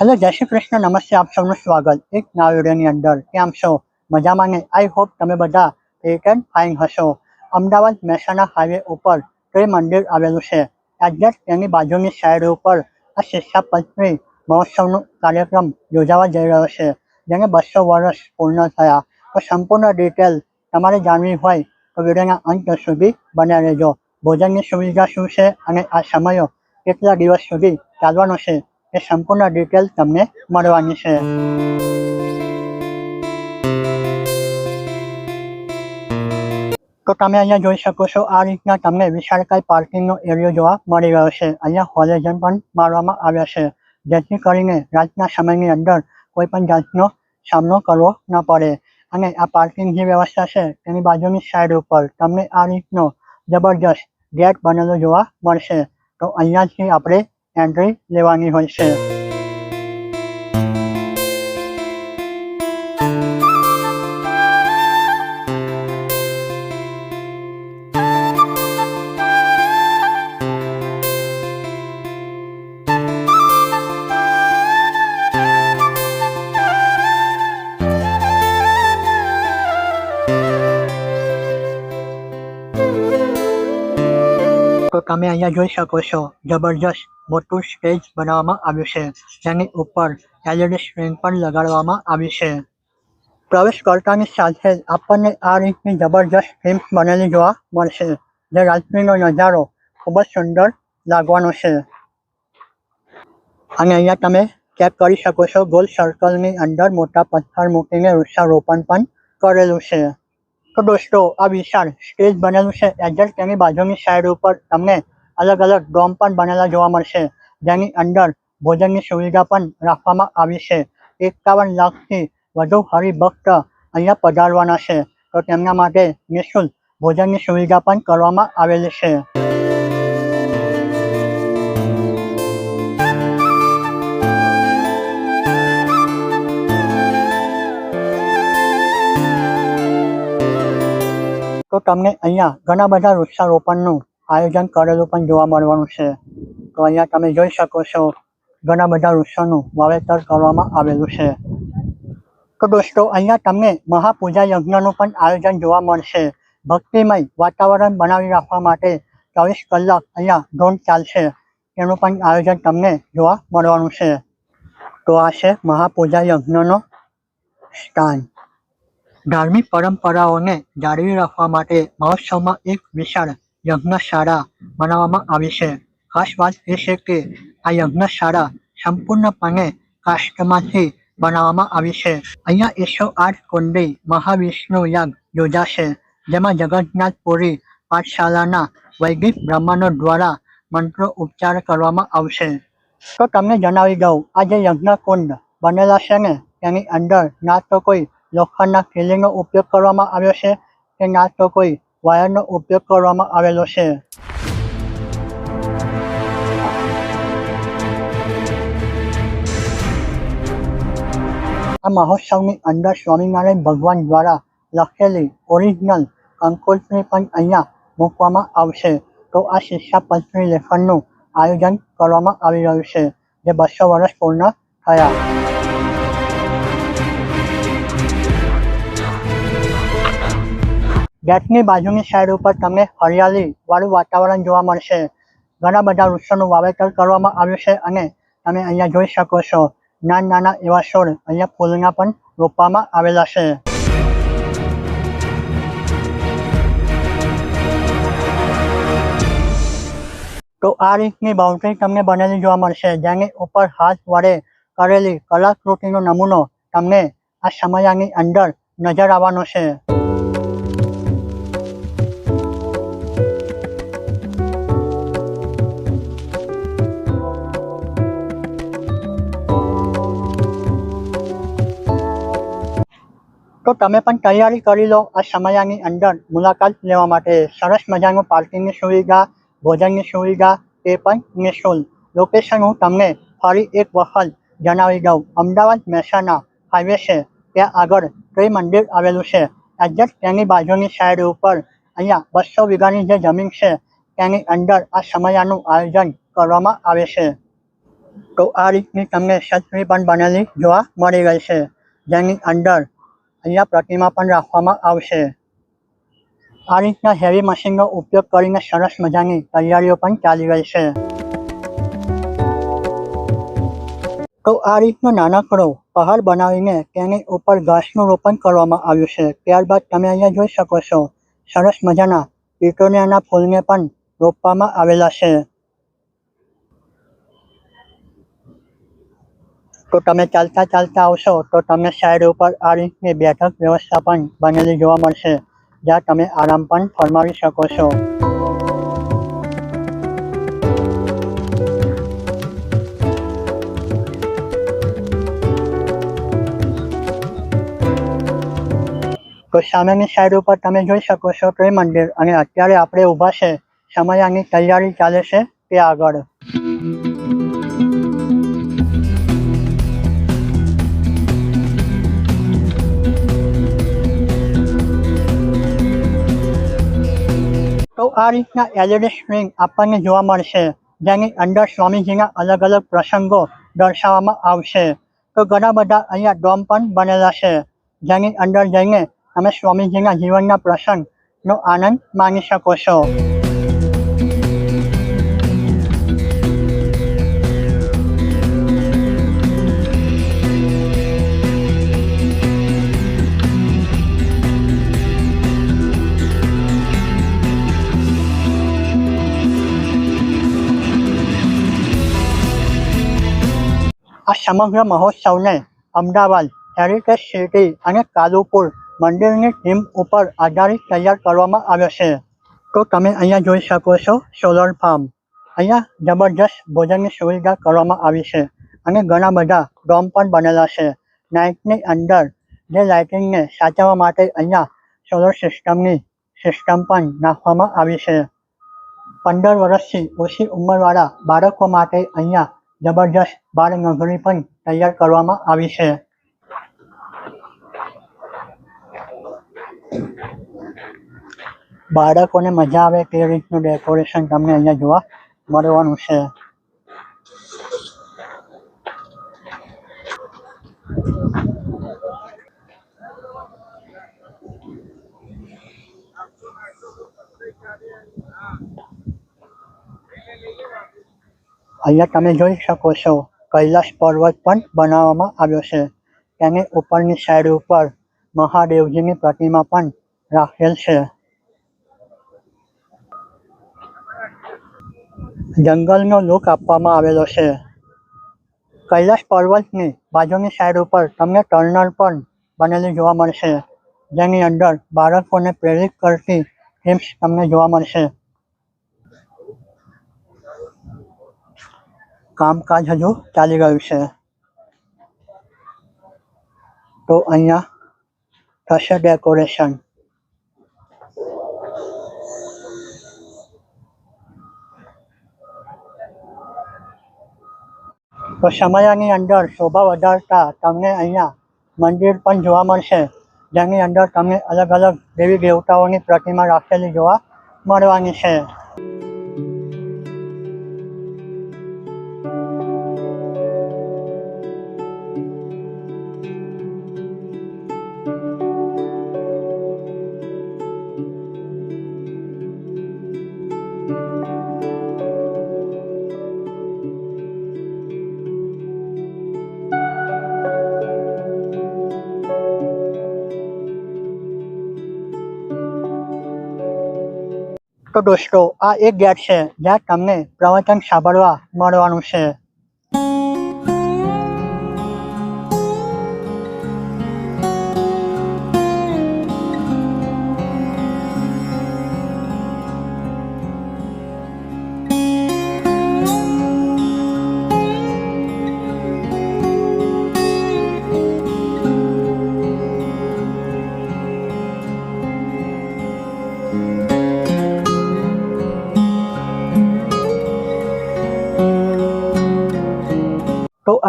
Hello જય શ્રી કૃષ્ણ નમસ્તે આપ સૌનું સ્વાગત. એક નવા વિડીયોની અંદર કેમ છો? મજામાં ને? આઈ હોપ તમે બધા ફિટ એન્ડ ફાઇન હશો. અમદાવાદ મહેસાણા હાઈવે ઉપર તે મંદિર આવેલું છે. એક્ઝેક્ટ તેની બાજુની સાઈડ ઉપર આ શિક્ષા પંચમી મહોત્સવનો કાર્યક્રમ યોજાવા જઈ રહ્યો છે, જેને બસો વર્ષ પૂર્ણ થયા. તો સંપૂર્ણ ડિટેલ તમારે જાણવી હોય તો વિડીયોના અંત સુધી બન્યા રહેજો. ભોજનની સુવિધા શું છે અને આ સમયો કેટલા દિવસ સુધી ચાલવાનો છે? એ સંપૂર્ણ ડિટેલ તમને મળવાની છે. તો તમે અહીંયા જોઈ શકો છો, આ રીતના તમને વિશાળકાય પાર્કિંગનો એરિયો જોવા મળી રહ્યો છે. અહીંયા હોલેજન પણ મારવામાં આવ્યા છે. જેથી કરીને રાતના સમયની અંદર કોઈ પણ જાતનો સામનો કરવો ન પડે. અને આ પાર્કિંગ જે વ્યવસ્થા છે, તેની બાજુની સાઈડ ઉપર તમને આ રીતનો જબરજસ્ત ગેટ બનેલો જોવા મળશે. તો અહીંયાથી આપણે એન્ટ્રી લેવાની હોય છે. તો તમે અહીંયા જોઈ શકો છો જબરજસ્ત મોટું સ્ટેજ બનાવવામાં આવ્યું છે, જેની ઉપર એલઈડી સ્ક્રીન પણ લગાડવામાં આવી છે. પ્રવેશ કરતાની સાથે જ આપણને આ રીતની જબરજસ્ત થીમ બનેલી જોવા મળશે, જે રાત્રિનો નજારો ખૂબ જ સુંદર લાગવાનો છે. અને અહીંયા તમે ચેક કરી શકો છો, ગોલ સર્કલની અંદર મોટા પથ્થર મૂકીને વૃક્ષારોપણ પણ કરેલું છે. તો દોસ્તો, આ વિશાળ સ્ટેજ બનેલું છે. એક્ઝેક્ટ તેની બાજુની સાઈડ ઉપર તમને અલગ અલગ ડોમ પણ બનેલા જોવા મળશે, જેની અંદર ભોજનની સુવિધા પણ રાખવામાં આવી છે. એકાવન લાખથી વધુ હરિભક્ત અહીંયા પધારવાના છે, તો તેમના માટે નિઃશુલ્ક ભોજનની સુવિધા પણ કરવામાં આવેલી છે. તો તમને અહીંયા ઘણા બધા વૃક્ષારોપણનું આયોજન કરેલું પણ જોવા મળવાનું છે. તો અહીંયા તમે જોઈ શકો છો, ઘણા બધા વૃક્ષોનું વાવેતર કરવામાં આવેલું છે. તો દોસ્તો, અહીંયા તમને મહાપૂજા યજ્ઞનું પણ આયોજન જોવા મળશે. ભક્તિમય વાતાવરણ બનાવી રાખવા માટે ચોવીસ કલાક અહીંયા ડ્રોન ચાલશે. તેનું પણ આયોજન તમને જોવા મળવાનું છે. તો આ છે મહાપૂજા યજ્ઞનો સ્થાન. ધાર્મિક પરંપરાઓને જાળવી રાખવા માટે મહોત્સવમાં એક વિશાળ યજ્ઞશાળા બનાવવામાં આવી છે. ખાસ વાત એ છે કે આ યજ્ઞશાળા સંપૂર્ણપણે કાષ્ટમાંથી બનાવવામાં આવી છે. અહીંયા એકસો આઠ કુંડી મહાવિષ્ણુ યજ્ઞ યોજાશે, જેમાં જગન્નાથપુરી પાઠશાલાના વૈદિક બ્રાહ્મણો દ્વારા મંત્રો ઉચ્ચાર કરવામાં આવશે. તો તમને જણાવી દઉં, આ જે યજ્ઞકુંડ બનેલા છે ને, તેની અંદર ના તો કોઈ લોખંડના ખીલીનો ઉપયોગ કરવામાં આવ્યો છે કે ના તો કોઈ વાયરનો ઉપયોગ કરવામાં આવેલો છે. આ મહોત્સવની અંદર સ્વામિનારાયણ ભગવાન દ્વારા લખેલી ઓરિજિનલ કંકોત્રી પણ અહીંયા મૂકવામાં આવશે. તો આ શિક્ષા લેખનનું આયોજન કરવામાં આવી રહ્યું છે, જે બસો વર્ષ પૂર્ણ થયા. ગેટની બાજુની સાઈડ ઉપર તમને હરિયાળી વાળું વાતાવરણ જોવા મળશે. ઘણા બધા વૃક્ષોનું વાવેતર કરવામાં આવ્યું છે અને તમે અહીંયા જોઈ શકો છો. નાના નાના એવા છોડ અહીંયા ફૂલના પણ રોપવામાં આવેલા છે. તો આ રીતની બાઉન્ડ્રી તમને બનેલી જોવા મળશે, જેની ઉપર હાથ વડે કરેલી કલાકૃતિનો નમૂનો તમને આ સમયાની અંદર નજર આવવાનો છે. તો તમે પણ તૈયારી કરી લો આ સમયાની અંદર મુલાકાત લેવા માટે. સરસ મજાનું પાર્કિંગની સુવિધા, ભોજનની સુવિધા તે પણ નિઃશુલ્ક. લોકેશન હું તમને ફરી એક વખત જણાવી દઉં. અમદાવાદ મહેસાણા હાઈવે છે. ત્યાં આગળ ત્રિ મંદિર આવેલું છે? એક્ઝેક્ટ તેની બાજુની સાઈડ ઉપર અહીંયા બસો વીઘાની જે જમીન છે, તેની અંદર આ સમયાનું આયોજન કરવામાં આવે છે. તો આ રીતની તમને છત્રી પણ બનેલી જોવા મળી રહી છે જેની અંદર અહીંયા પ્રતિમા પણ રાખવામાં આવશે. આ રીતના હેવી મશીનનો ઉપયોગ કરીને સરસ મજાની તૈયારીઓ પણ ચાલી રહી છે. તો આ રીતનો નાનકડો પહાડ બનાવીને તેની ઉપર ઘાસનું રોપણ કરવામાં આવ્યું છે. ત્યારબાદ તમે અહીંયા જોઈ શકો છો, સરસ મજાના પિટોનિયાના ફૂલને પણ રોપવામાં આવેલા છે. તો તમે ચાલતા ચાલતા આવશો, તો તમને સાઈડ ઉપર આ રીતની બેઠક વ્યવસ્થા પણ બનેલી જોવા મળશે, જ્યાં તમે આરામ પણ ફરમાવી શકો છો. તો સામેની સાઈડ ઉપર તમે જોઈ શકો છો તે મંદિર અને અત્યારે આપણે ઊભા છે. સમયાની તૈયારી ચાલે છે, તે આગળ. તો આ રીતના એલઈડી સ્ક્રીન આપણને જોવા મળશે, જેની અંદર સ્વામીજીના અલગ અલગ પ્રસંગો દર્શાવવામાં આવશે. તો ઘણા બધા અહીંયા ડોમ પણ બનેલા છે, જેની અંદર જઈને તમે સ્વામીજીના જીવનના પ્રસંગનો આનંદ માણી શકો છો. સમગ્ર મહોત્સવને અમદાવાદ હેરિટેજ સિટી અને કાલુપુર મંદિરની થીમ ઉપર આધારિત તૈયાર કરવામાં આવ્યો છે. તો તમે અહીંયા જોઈ શકો છો સોલર ફાર્મ અહીંયા જબરજસ્ત ભોજનની સુવિધા કરવામાં આવી છે અને ઘણા બધા ડોમ પણ બનેલા છે. નાઇટની અંદર જે લાઇટિંગને સાચવવા માટે અહીંયા સોલર સિસ્ટમની સિસ્ટમ પણ નાખવામાં આવી છે. પંદર વર્ષથી ઓછી ઉંમરવાળા બાળકો માટે અહીંયા જબરજસ્ત બાળ નોંધણી પણ તૈયાર કરવામાં આવી છે. બાળકોને મજા આવે તે રીતનું ડેકોરેશન તમને અહીંયા જોવા મળવાનું છે. અહીંયા તમે જોઈ શકો છો, કૈલાસ પર્વત પણ બનાવવામાં આવ્યો છે. તેની ઉપરની સાઈડ ઉપર મહાદેવજીની પ્રતિમા પણ રાખેલ છે. જંગલનો લુક આપવામાં આવેલો છે. કૈલાસ પર્વતની બાજુની સાઈડ ઉપર તમને ટર્નર પણ બનેલી જોવા મળશે, જેની અંદર બાળકોને પ્રેરિત કરતી થીમ્સ તમને જોવા મળશે. કામકાજ હજુ ચાલી રહ્યું છે તો અહીંયા થશે ડેકોરેશન તો સમયાની અંદર શોભા વધારતા તમને અહીંયા મંદિર પણ જોવા મળશે, જેની અંદર તમને અલગ અલગ દેવી દેવતાઓની પ્રતિમા રાખેલી જોવા મળવાની છે. તો દોસ્તો આ એક ગેટ છે જ્યાં તમને પ્રવચન સાંભળવા મળવાનું છે. thank આ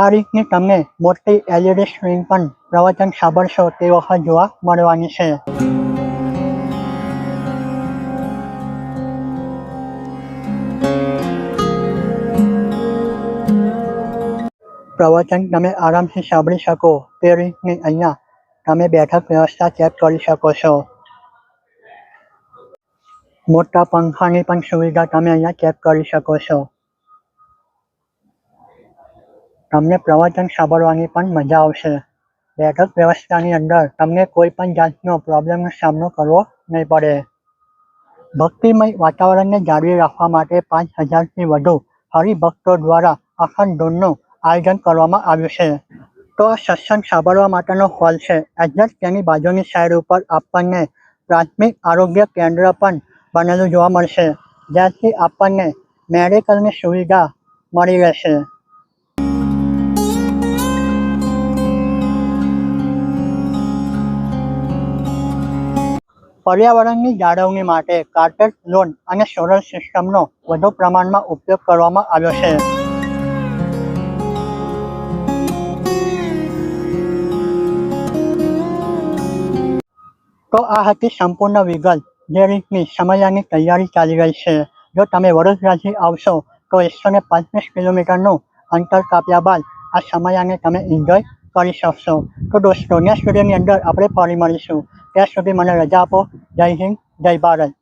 રીતની તમને મોટી એલઈડી સ્ક્રીન પણ પ્રવચન સાંભળશો તે વખત જોવા મળવાની છે. પ્રવચન તમે આરામથી સાંભળી શકો, તે રીતની અહીંયા તમે બેઠક વ્યવસ્થા ચેક કરી શકો છો. મોટા પંખાની પણ સુવિધા તમે અહીંયા ચેક કરી શકો છો. તમને પ્રવચન સાંભળવાની પણ મજા આવશે. બેઠક વ્યવસ્થાની અંદર તમને કોઈ પણ જાતનો પ્રોબ્લેમનો સામનો કરવો નહીં પડે. ભક્તિમય વાતાવરણને જાળવી રાખવા માટે પાંચ હજારથી વધુ હરિભક્તો દ્વારા અખંડ ધૂનનું આયોજન કરવામાં આવ્યું છે. તો સત્સંગ સાંભળવા માટેનો હોલ છે. એક્ઝેક્ટ તેની બાજુની સાઈડ ઉપર આપણને પ્રાથમિક આરોગ્ય કેન્દ્ર પણ બનેલું જોવા મળશે. જ્યાંથી આપણને મેડિકલની સુવિધા મળી રહેશે. પર્યાવરણની જાળવણી માટે કાર્પેટ લોન અને સોલર સિસ્ટમનો વધુ પ્રમાણમાં ઉપયોગ કરવામાં આવ્યો છે. તો આ હતી સંપૂર્ણ વિગત જે રીતની સમયાની તૈયારી ચાલી રહી છે. જો તમે વડોદરાથી આવશો તો એકસો ને પાંત્રીસ કિલોમીટરનું અંતર કાપ્યા બાદ આ સમયાને તમે એન્જોય કરી શકશો તો દોસ્તો નેક્સ્ટ વિડીયોની અંદર આપણે ફરી મળીશું. ત્યાં સુધી મને રજા આપો. જય હિન્દ, જય ભારત.